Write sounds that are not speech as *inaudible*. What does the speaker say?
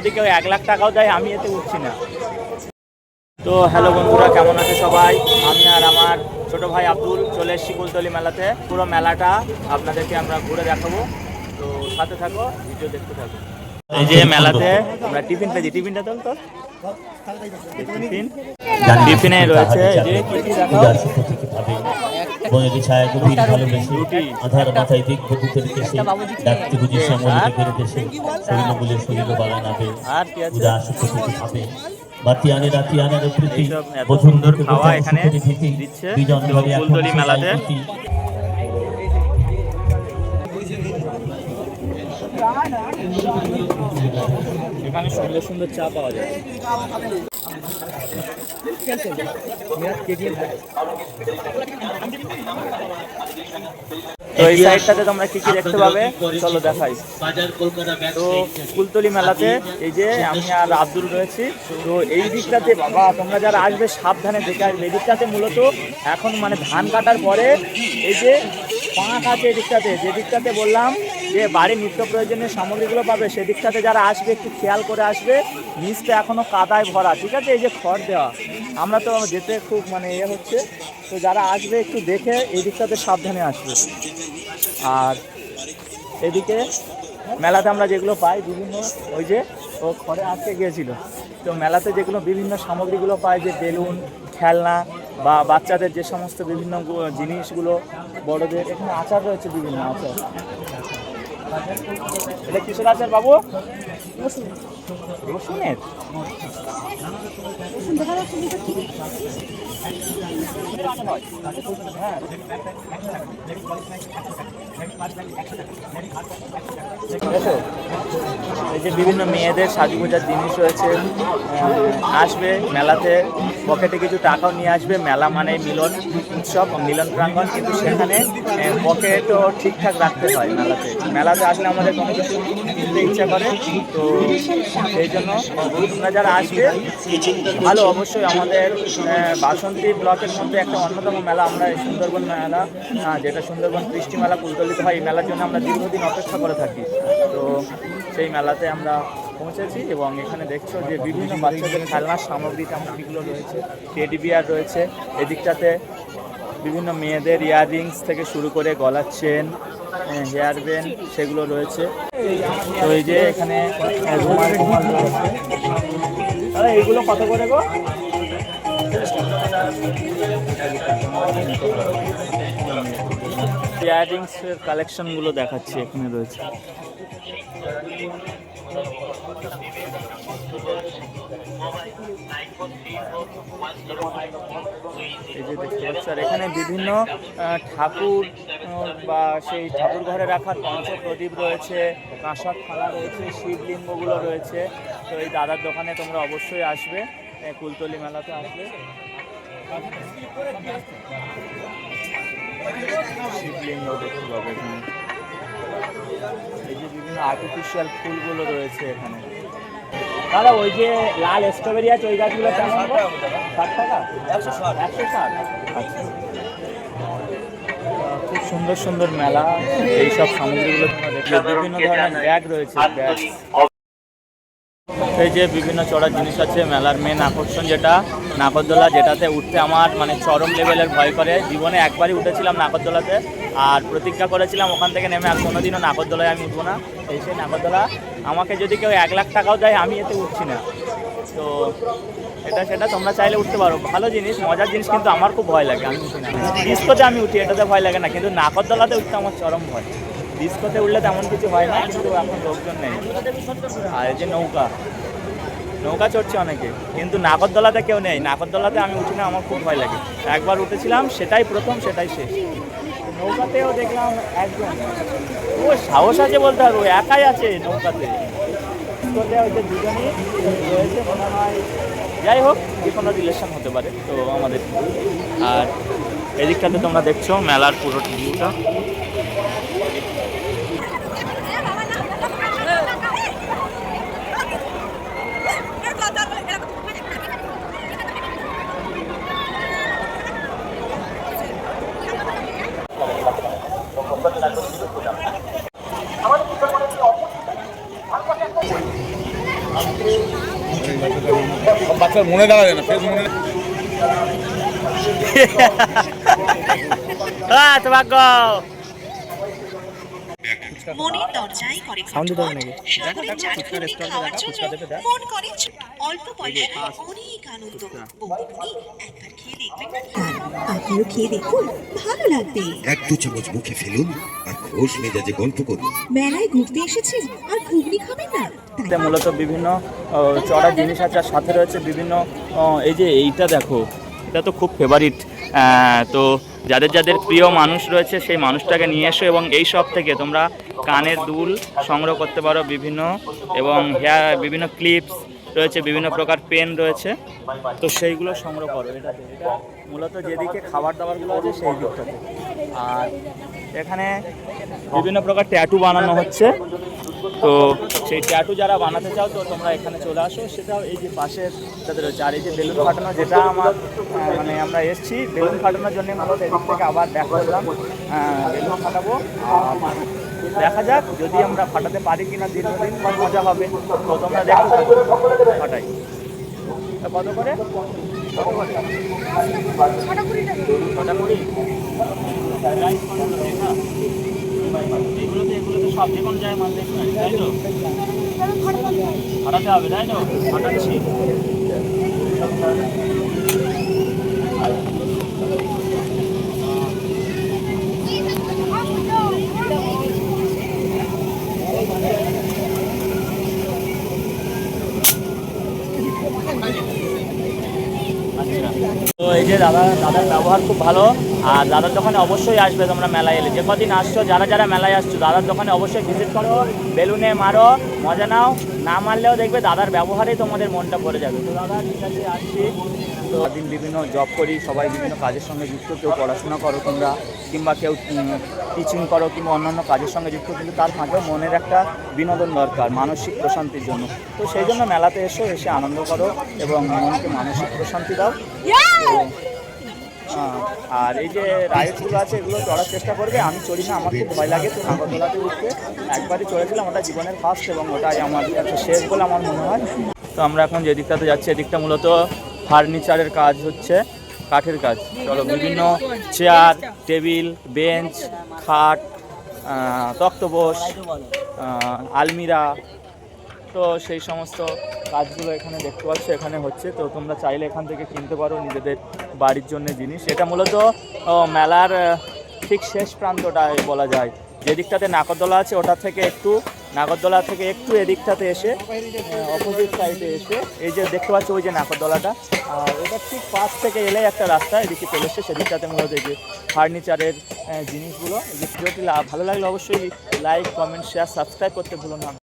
যদি কেউ এক লাখ টাকাও দেয়, আমি এতে উঠছি না। তো হ্যালো বন্ধুরা, কেমন আছে সবাই? আমি আর আমার ছোট ভাই আব্দুল চলে এসেছি কুলতলি মেলাতে। পুরো মেলাটা আপনাদেরকে আমরা ঘুরে দেখাবো। তো সাথে থাকো, ভিডিও দেখতে থাকো। এই যে মেলাতে আমরা টিফিন পেয়েছি টিফিনটা তোল তোর টিফিন। টিফিনে রয়েছে যে ছায়া গভীর ভালোবেসে আধার মাথায় দিক বধুতের কেসে ডাকতে বুঝি শরীর বলে শরীর উদাস প্রকৃতি ভাবে বাতি আনে রাতি আনার প্রীতি খাওয়া এখানে দিচ্ছে। মেলাতে। এখানে সুন্দর সুন্দর চা পাওয়া যায়। তো এই সাইডটাতে তোমরা কি কি দেখতে পাবে? চলো দেখাই। তো কুলতলি মেলাতে এই যে আমি আর আব্দুল রয়েছি। তো এই দিকটাতে বাবা, তোমরা যারা আসবে সাবধানে দেখে আসবে। এই দিকটাতে মূলত এখন মানে ধান কাটার পরে এই যে পাঁক আছে এই দিকটাতে। যে দিকটাতে বললাম যে বাড়ির নিত্য প্রয়োজনীয় সামগ্রীগুলো পাবে সেদিকটাতে যারা আসবে, একটু খেয়াল করে আসবে। নিচটা এখনও কাদায় ভরা, ঠিক আছে? এই যে খড় দেওয়া, আমরা তো যেতে খুব মানে ইয়ে হচ্ছে। তো যারা আসবে, একটু দেখে এই দিকটাতে সাবধানে আসবে। আর এদিকে মেলাতে আমরা যেগুলো পাই, বিভিন্ন ওই যে ও খড়ে আটকে গিয়েছিল। তো মেলাতে যেগুলো বিভিন্ন সামগ্রীগুলো পাই যে বেলুন, খেলনা বা বাচ্চাদের যে সমস্ত বিভিন্ন জিনিসগুলো, বড়দের, এখানে আচার রয়েছে বিভিন্ন আচার। এটা কিসের আচার বাবু। রসুনের? এই যে বিভিন্ন মেয়েদের সাজগোজার জিনিস রয়েছে আসবে মেলাতে, পকেটে কিছু টাকাও নিয়ে আসবে, মেলা মানে মিলন উৎসব মিলন প্রাঙ্গণ, কিন্তু সেখানে পকেটও ঠিকঠাক রাখতে হয় মেলাতে। মেলাতে আসলে আমাদের কোনো কিছু কিনতে ইচ্ছা করে, তো সেই জন্য তোমরা যারা আসবে, ভালো অবশ্যই আমাদের বাসন্তী ব্লকের মধ্যে একটা অন্যতম মেলা আমরা এই সুন্দরবন মেলা যেটা সুন্দরবন কৃষ্টি মেলা কুলতলিত হয়, এই মেলার জন্য আমরা দীর্ঘদিন অপেক্ষা করে থাকি। তো সেই মেলাতে আমরা পৌঁছেছি এবং এখানে দেখছ যে বিভিন্ন বাচ্চাদের খেলনার সামগ্রী, সামগ্রীগুলো রয়েছে, টেডি বিয়ার রয়েছে, এদিকটাতে বিভিন্ন মেয়েদের ইয়াররিংস থেকে শুরু করে গলার চেন হেয়ার ব্যান্ড সেগুলো রয়েছে। তো এই যে এখানে রুমাল কত করে গো? ইয়াররিংস এর কালেকশনগুলো দেখাচ্ছি, এখানে রয়েছে। এখানে বিভিন্ন ঠাকুর বা সেই ঠাকুর ঘরে রাখার পঞ্চ প্রদীপ রয়েছে কাঁসার থালা রয়েছে শিবলিঙ্গগুলো রয়েছে। তো এই দাদার দোকানে তোমরা অবশ্যই আসবে কুলতলি মেলাতে আসবে। শিবলিঙ্গ দেখতে পাবে এখানে। এই যে বিভিন্ন আর্টিফিশিয়াল ফুলগুলো রয়েছে এখানে। দাদা ওই যে লাল স্ট্রবেরি আছে ওই গাছগুলো? ষাট টাকা? একশো ষাট। একশো ষাট? আচ্ছা খুব সুন্দর সুন্দর মেলা এইসব সামগ্রীগুলো বিভিন্ন ধরনের ব্যাগ রয়েছে ব্যাগ এই যে বিভিন্ন চড়ার জিনিস আছে, মেলার মেন আকর্ষণ যেটা, নাগরদোলা যেটাতে উঠতে আমার মানে চরম লেভেলের ভয় করে। জীবনে একবারই উঠেছিলাম নাগরদোলাতে, আর প্রতিজ্ঞা করেছিলাম ওখান থেকে নেমে আর কোনোদিনও নাগরদোলায় আমি উঠবো না। এই সেই নাগরদোলা, আমাকে যদি কেউ এক লাখ টাকাও দেয়, আমি এতে উঠছি না। তো এটা সেটা তোমরা চাইলে উঠতে পারো। ভালো জিনিস, মজার জিনিস কিন্তু আমার খুব ভয় লাগে, আমি উঠি না। ডিস্কোতে আমি উঠি, এটাতে ভয় লাগে না, কিন্তু নাগরদোলাতে উঠতে আমার চরম ভয়। ডিস্কোতে উঠলে তেমন কিছু হয় না, কিন্তু এখন লোকজন নেই। আর এই যে নৌকা নৌকা চড়ছে অনেকে, কিন্তু নাগরদোলাতে কেউ নেই। নাগরদোলাতে আমি উঠি না, আমার খুব ভয় লাগে। একবার উঠেছিলাম, সেটাই প্রথম, সেটাই শেষ। নৌকাতেও দেখলাম একজন। ও সাহস আছে বলতে হবে একাই আছে নৌকাতে। যাই হোক যে কোনো রিলেশন হতে পারে, তো আমাদের। আর এদিকটাতে তোমরা দেখছ, মেলার পুরো ভিউটা। আপনার মনে দাঁড়ায় না ফেস মনে *laughs* তোমাকে তোমার মনের দরজায় করে খটখট সাগরের খাওয়ার জন্য মন করে অল্প পয়সায় অনেক আনন্দ। বৌদিমণি একবার খেয়ে দেখবেন আপনিও খেয়ে দেখুন ভালো লাগবে। এক দু চামচ মুখে ফেলুন আর খোশ মেজাজে গল্প করুন। মেলায় ঘুরতে এসেছেন আর ঘুগনি খাবেন না? মূলত বিভিন্ন চড়া জিনিস আছে আর সাথে রয়েছে বিভিন্ন এই যে এইটা দেখো এটা তো খুব ফেভারিট তো যাদের যাদের প্রিয় মানুষ রয়েছে, সেই মানুষটাকে নিয়ে এসো এবং এই সব থেকে তোমরা কানের দুল সংগ্রহ করতে পারো বিভিন্ন এবং হেয়ার বিভিন্ন ক্লিপস রয়েছে, বিভিন্ন প্রকার পেন রয়েছে। তো সেইগুলো সংগ্রহ করো, এটা মূলত যেদিকে খাবার দাবারগুলো আছে সেই দিকটাতে। আর এখানে বিভিন্ন প্রকার ট্যাটু বানানো হচ্ছে। তো সেই ট্যাটু যারা বানাতে চাও তো তোমরা এখানে চলে আসো। সেটাও এই যে পাশের তাদের রয়েছে আর এই যে বেলুন ফাটানো যেটা আমার মানে আমরা এসেছি বেলুন ফাটানোর জন্য মূলত এদিক থেকে আবার দেখা করলাম। বেলুন ফাটাবো। দেখা যাক যদি আমরা ফাটাতে পারি কিনা দীর্ঘদিন বা মজা হবে। তো তোমরা দেখো ফাটাই। কত করে? কত করে ছটা কুড়ি? এগুলো তো এগুলো তো সব যে কোনো জায়গায় তাই তো? ফাটাতে হবে তাই তো? ফাটাচ্ছি আচ্ছা। তো এই যে দাদা, দাদার ব্যবহার খুব ভালো। আর দাদার দোকানে অবশ্যই আসবে তোমরা মেলায় এলে। যে কদিন আসছো, যারা যারা মেলায় আসছো, দাদার দোকানে অবশ্যই ভিজিট করো। বেলুনে মারো মজা নাও। না মারলেও দেখবে দাদার ব্যবহারেই তোমাদের মনটা ভরে যাবে। তো দাদা ঠিক আছে আসছি। তো দিন বিভিন্ন জব করি সবাই বিভিন্ন কাজের সঙ্গে যুক্ত কেউ পড়াশোনা করো তোমরা কিংবা কেউ টিচিং করো কিংবা অন্যান্য কাজের সঙ্গে যুক্ত কিন্তু তার মাঝেও মনের একটা বিনোদন দরকার মানসিক প্রশান্তির জন্য। তো সেই জন্য মেলাতে এসো এসে আনন্দ করো এবং মনকে মানসিক প্রশান্তি দাও। আর এই যে রাইডসগুলো আছে, এগুলো চড়ার চেষ্টা করবে। আমি চড়ি না, আমার খুব ভয় লাগে। তো নাগরদোলাতে উঠতে একবারই চড়েছিলাম, ওটা জীবনের ফার্স্ট এবং ওটাই আমার কাছে শেষ বলে আমার মনে হয়। তো আমরা এখন যে দিকটাতে যাচ্ছি এদিকটা মূলত ফার্নিচারের কাজ হচ্ছে, কাঠের কাজ। চলো, বিভিন্ন চেয়ার টেবিল বেঞ্চ খাট তক্তপোষ আলমিরা তো সেই সমস্ত কাজগুলো এখানে দেখতে পাচ্ছ, এখানে হচ্ছে। তো তোমরা চাইলে এখান থেকে কিনতে পারো নিজেদের বাড়ির জন্য জিনিস। এটা মূলত মেলার ঠিক শেষ প্রান্তটায় বলা যায়। যে দিকটাতে নাগরদোলা আছে, ওটা থেকে একটু, নাগরদোলা থেকে একটু এদিকটাতে এসে অপোজিট সাইডে এসে, এই যে দেখতে পাচ্ছ ওই যে নাগরদোলাটা। আর এটা ঠিক পাশ থেকে এলেই একটা রাস্তা, এদিকে চলে এসছে সেদিকটাতে মূলত এই যে ফার্নিচারের জিনিসগুলো। ভিডিওটি ভালো লাগলে অবশ্যই লাইক, কমেন্ট শেয়ার সাবস্ক্রাইব করতে ভুলো না।